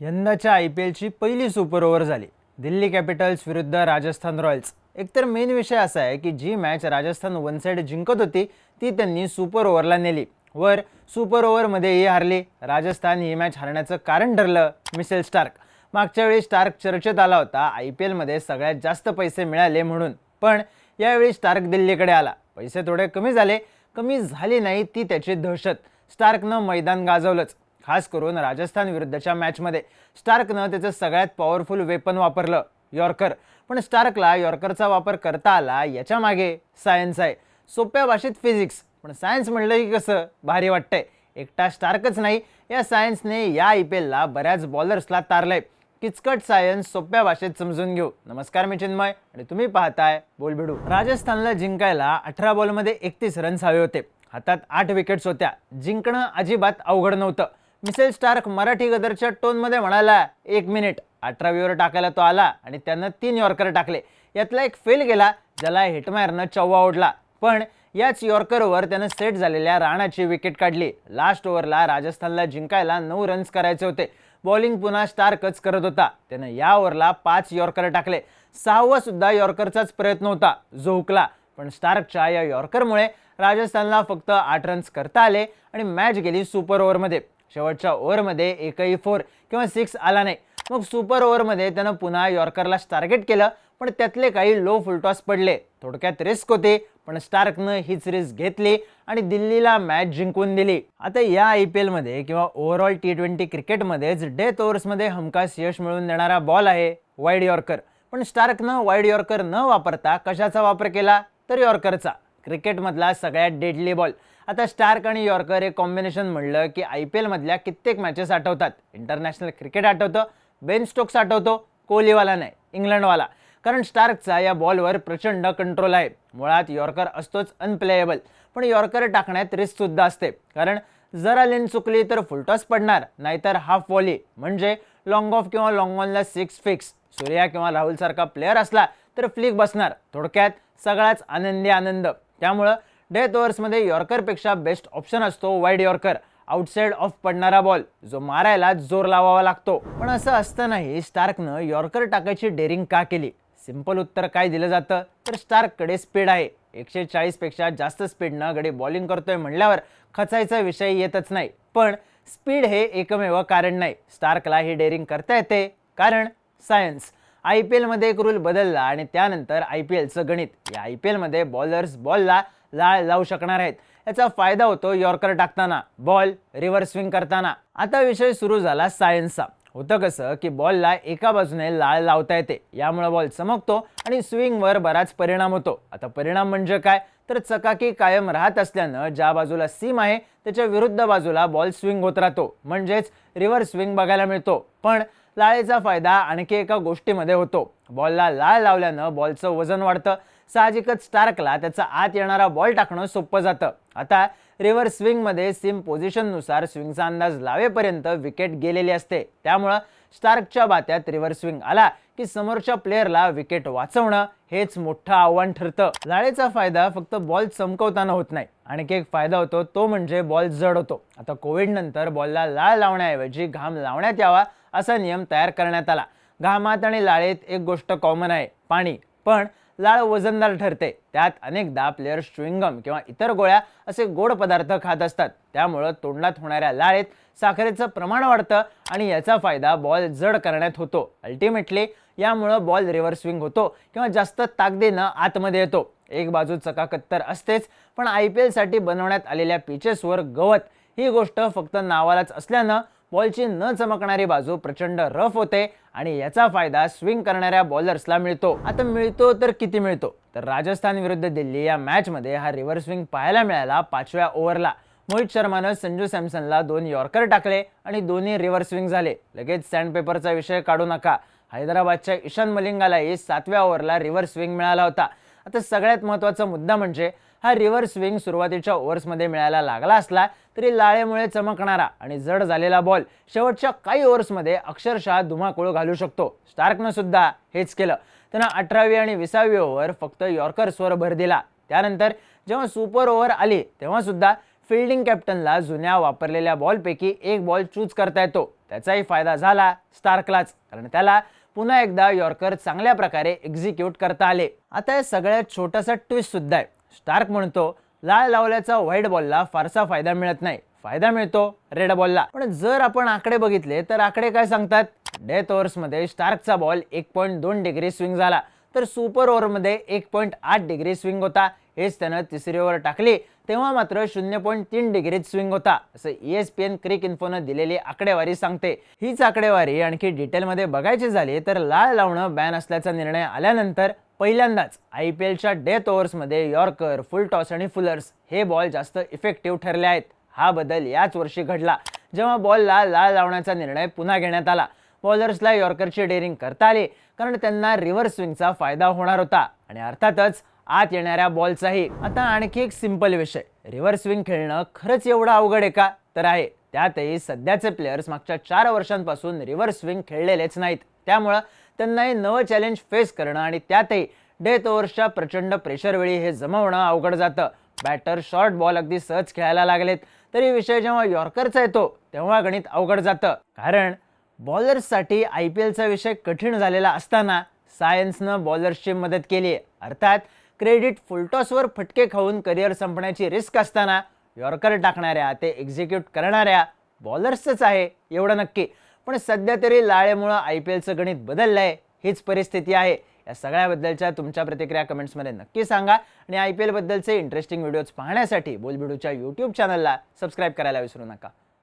यंदाच्या I P एलची पहिली super over झाली. दिल्ली कॅपिटल्स विरुद्ध राजस्थान रॉयल्स. एकतर मेन विषय असा आहे की जी मॅच राजस्थान वन साईड जिंकत होती ती त्यांनी सुपर ओव्हरला नेली. वर सुपर ओव्हरमध्येही हारली. राजस्थान ही मॅच हरण्याचं कारण ठरलं मिसेल स्टार्क. मागच्या वेळी स्टार्क चर्चेत आला होता आय पी एलमध्ये सगळ्यात जास्त पैसे मिळाले म्हणून. पण यावेळी स्टार्क दिल्लीकडे आला. पैसे थोडे कमी झाले. कमी झाली नाही ती त्याची दहशत. स्टार्कनं मैदान गाजवलंच. खास करून राजस्थान विरुद्धच्या मॅचमध्ये स्टार्कनं त्याचं सगळ्यात पॉवरफुल वेपन वापरलं यॉर्कर. पण स्टार्कला यॉर्करचा वापर करता आला याच्या मागे सायन्स आहे. सोप्या भाषेत फिजिक्स पण सायन्स म्हणलं की कसं? भारी वाटतंय. एकटा स्टार्कच नाही. या सायन्सने या आय पी एलला बऱ्याच बॉलर्सला तारलंय. किचकट सायन्स सोप्या भाषेत समजून घेऊ. नमस्कार मी चिन्मय आणि तुम्ही पाहताय बोलबिडू. राजस्थानला जिंकायला अठरा बॉलमध्ये एकतीस रन्स हवे होते. हातात आठ विकेट्स होत्या. जिंकणं अजिबात अवघड नव्हतं. मिसेल स्टार्क मराठी गदरच्या टोनमध्ये म्हणाला एक मिनिट अठरा विवर टाकायला तो आला आणि त्यानं तीन यॉर्कर टाकले. यातला एक फेल गेला ज्याला हिटमायरनं चव्वा ओढला. पण याच यॉर्करवर त्यानं सेट झालेल्या राणाची विकेट काढली. लास्ट ओव्हरला राजस्थानला जिंकायला नऊ रन्स करायचे होते. बॉलिंग पुन्हा स्टार्कच करत होता. त्यानं या ओव्हरला पाच यॉर्कर टाकले. सहावा सुद्धा यॉर्करचाच प्रयत्न होता जो हुकला. पण स्टार्कच्या या यॉर्करमुळे राजस्थानला फक्त आठ रन्स करता आले आणि मॅच गेली सुपर ओव्हरमध्ये. शेवटच्या ओव्हरमध्ये एकही फोर किंवा सिक्स आला नाही. मग सुपर ओव्हरमध्ये त्यानं पुन्हा यॉर्करला टार्गेट केलं पण त्यातले काही लो फुलटॉस पडले. थोडक्यात रिस्क होते पण स्टार्कनं हीच रिस्क घेतली आणि दिल्लीला मॅच जिंकून दिली. आता या आय पी एलमध्ये किंवा ओव्हरऑल टी ट्वेंटी क्रिकेटमध्येच डेथ ओव्हर्समध्ये हमखास यश मिळवून देणारा बॉल आहे वाईड यॉर्कर. पण स्टार्कनं वाईड यॉर्कर न वापरता कशाचा वापर केला? तर यॉर्करचा. क्रिकेटमधला सगळ्यात डेडली बॉल आता स्टार्क आणि यॉर्कर हे कॉम्बिनेशन म्हणलं की आय पी एलमधल्या कित्येक मॅचेस आठवतात. इंटरनॅशनल क्रिकेट आठवतं बेन स्टोक्स आठवतो कोहलीवाला नाही इंग्लंडवाला. कारण स्टार्कचा या बॉलवर प्रचंड कंट्रोल आहे. मुळात यॉर्कर असतोच अनप्लेएबल पण यॉर्कर टाकण्यात रिस्कसुद्धा असते. कारण जरा लेन चुकली तर फुलटॉस पडणार नाहीतर हाफ वॉली म्हणजे लॉंग ऑफ किंवा लॉंग ऑनला सिक्स फिक्स सूर्या किंवा राहुलसारखा प्लेअर असला तर फ्लिक बसणार. थोडक्यात सगळाच आनंदी आनंद. त्यामुळं डेथ ओव्हर्समध्ये यॉर्करपेक्षा बेस्ट ऑप्शन असतो वाईड यॉर्कर. आउटसाईड ऑफ पडणारा बॉल जो मारायला जोर लावावा लागतो. पण असं असतानाही स्टार्कनं यॉर्कर टाकायची डेअरिंग का केली? सिंपल उत्तर काय दिलं जातं? तर स्टार्ककडे स्पीड आहे. एकशे चाळीसपेक्षा जास्त स्पीडनं गडी बॉलिंग करतोय म्हणल्यावर खचायचा विषय येतच नाही. पण स्पीड हे एकमेव कारण नाही. स्टार्कला ही डेअरिंग करता येते. कारण सायन्स आय पी एलमध्ये एक रूल बदलला आणि त्यानंतर आय पी एलचं गणित. या आय पी एलमध्ये बॉलर्स बॉलला लाळ लावू शकणार आहेत. याचा फायदा होतो यॉर्कर टाकताना बॉल रिव्हर्स स्विंग करताना. आता विषय सुरू झाला सायन्सचा होतं कसं की बॉलला एका बाजूने लाळ लावता येते. यामुळे बॉल चमकतो आणि स्विंगवर बराच परिणाम होतो. आता परिणाम म्हणजे काय? तर चकाकी कायम राहत असल्यानं ज्या बाजूला सीम आहे त्याच्या विरुद्ध बाजूला बॉल स्विंग होत राहतो. म्हणजेच रिव्हर्स स्विंग बघायला मिळतो. पण लाळेचा फायदा आणखी एका गोष्टीमध्ये होतो. बॉलला लाळ लावल्यानं बॉलचं वजन वाढतं. साहजिकच स्टार्कला त्याचा आत येणारा बॉल टाकणं सोपं जातं. आता रिव्हर्स स्विंगमध्ये सिम पोझिशननुसार स्विंगचा अंदाज लावेपर्यंत विकेट गेलेली असते. त्यामुळं स्टार्कच्या बात्यात रिव्हर्स स्विंग आला की समोरच्या प्लेअरला विकेट वाचवणं हेच मोठं आव्हान ठरतं. लाळेचा फायदा फक्त बॉल चमकवताना होत नाही. आणखी एक फायदा होतो तो म्हणजे बॉल जड होतो. आता कोविडनंतर बॉलला लाळ लावण्याऐवजी घाम लावण्यात यावा असा नियम तयार करण्यात आला. घामात आणि लाळेत एक गोष्ट कॉमन आहे पाणी. पण लाळ वजनदार ठरते. त्यात अनेकदा प्लेयर च्युइंगम किंवा इतर गोळ्या असे गोड पदार्थ खात असतात. त्यामुळं तोंडात होणाऱ्या लाळेत साखरेचं प्रमाण वाढतं आणि याचा फायदा बॉल जड करण्यात होतो. अल्टिमेटली यामुळं बॉल रिव्हर स्विंग होतो किंवा जास्त ताकदीनं आतमध्ये येतो. एक बाजू चकाकत्तर असतेच पण आय पी एलसाठी बनवण्यात आलेल्या पिचेसवर गवत ही गोष्ट फक्त नावालाच असल्यानं बॉलची न चमकणारी बाजू प्रचंड रफ होते आणि याचा फायदा स्विंग करणाऱ्या बॉलर्सला मिळतो. आता मिळतो तर किती मिळतो? तर राजस्थान विरुद्ध दिल्ली या मॅचमध्ये हा रिव्हर्स स्विंग पाहायला मिळाला पाचव्या ओव्हरला. मोहित शर्मानं संजू सॅमसनला दोन यॉर्कर टाकले आणि दोन्ही रिव्हर्स स्विंग झाले. लगेच सँडपेपरचा विषय काढू नका. हैदराबादच्या ईशान मलिंगालाही सातव्या ओव्हरला रिव्हर्स स्विंग मिळाला होता. आता सगळ्यात महत्त्वाचा मुद्दा म्हणजे हा रिव्हर्स स्विंग सुरुवातीच्या ओव्हर्समध्ये मिळायला लागला असला तरी लाळेमुळे चमकणारा आणि जड झालेला बॉल शेवटच्या काही ओव्हर्समध्ये अक्षरशः धुमाकूळ घालू शकतो. स्टार्कनं सुद्धा हेच केलं. त्यानं अठरावी आणि विसावी ओव्हर फक्त यॉर्कर्सवर भर दिला. त्यानंतर जेव्हा सुपर ओव्हर आली तेव्हा सुद्धा फिल्डिंग कॅप्टनला जुन्या वापरलेल्या बॉलपैकी एक बॉल चूज करता येतो. त्याचाही फायदा झाला स्टार्कलाच कारण त्याला पुन्हा एकदा यॉर्कर चांगल्या प्रकारे एक्झिक्यूट करता आले. आता या सगळ्यात छोटासा ट्विस्ट सुद्धा आहे. स्टार्क म्हणतो लाळ लावल्याचा व्हाईट बॉलला फारसा फायदा मिळत नाही. फायदा मिळतो रेड बॉलला. पण जर आपण आकडे बघितले तर आकडे काय सांगतात? डेथ ओव्हर्समध्ये स्टार्कचा बॉल एक पॉईंट दोन डिग्री स्विंग झाला. तर सुपर ओव्हरमध्ये एक पॉईंट आठ डिग्री स्विंग होता. हेच त्यानं तिसरी ओव्हर टाकली. तेव्हा मात्र शून्य पॉईंट तीन डिग्रीत स्विंग होता असं E S P N Cric इन्फोनं दिलेली आकडेवारी सांगते. हीच आकडेवारी आणखी डिटेलमध्ये बघायची झाली तर लाळ लावणं बॅन असल्याचा निर्णय आल्यानंतर पहिल्यांदाच आय पी एलच्या डेथ ओव्हर्समध्ये यॉर्कर फुल टॉस आणि फुलर्स हे बॉल जास्त इफेक्टिव्ह ठरले आहेत. हा बदल याच वर्षी घडला जेव्हा बॉलला लाळ लावण्याचा निर्णय पुन्हा घेण्यात आला. बॉलर्सला यॉर्करची डेअरिंग करता आली कारण त्यांना रिव्हर्स स्विंगचा फायदा होणार होता. आणि अर्थातच आत येणाऱ्या बॉलचाही. आता आणखी एक सिंपल विषय रिव्हर्स स्विंग खेळणं खरंच एवढं अवघड आहे का? तर आहे. त्यातही सध्याचे प्लेयर्स मागच्या चार वर्षांपासून रिव्हर्स स्विंग खेळलेलेच नाहीत. त्यामुळं त्यांना हे नवं चॅलेंज फेस करणं आणि त्यातही डेथ ओव्हर्सच्या प्रचंड प्रेशरवेळी हे जमवणं अवघड जातं. बॅटर शॉर्ट बॉल अगदी सहज खेळायला लागलेत. तरी विषय जेव्हा यॉर्करचा येतो तेव्हा गणित अवघड जातं. कारण बॉलर्ससाठी आय पी एलचा विषय कठीण झालेला असताना सायन्सनं बॉलर्सची मदत केली आहे अर्थात क्रेडिट फुलटॉसवर फटके खाऊन करिअर संपण्याची रिस्क असताना यॉर्कर टाकणाऱ्या ते एक्झिक्यूट करणाऱ्या बॉलर्सच आहे एवढं नक्की. पण सध्या तरी लाळेमुळं आय पी एलचं गणित बदललंय हीच परिस्थिती आहे. या सगळ्याबद्दलच्या तुमच्या प्रतिक्रिया कमेंट्समध्ये नक्की सांगा आणि आय पी एलबद्दलचे इंटरेस्टिंग व्हिडिओज पाहण्यासाठी बोलबिडूच्या यूट्यूब चॅनलला सबस्क्राईब करायला विसरू नका.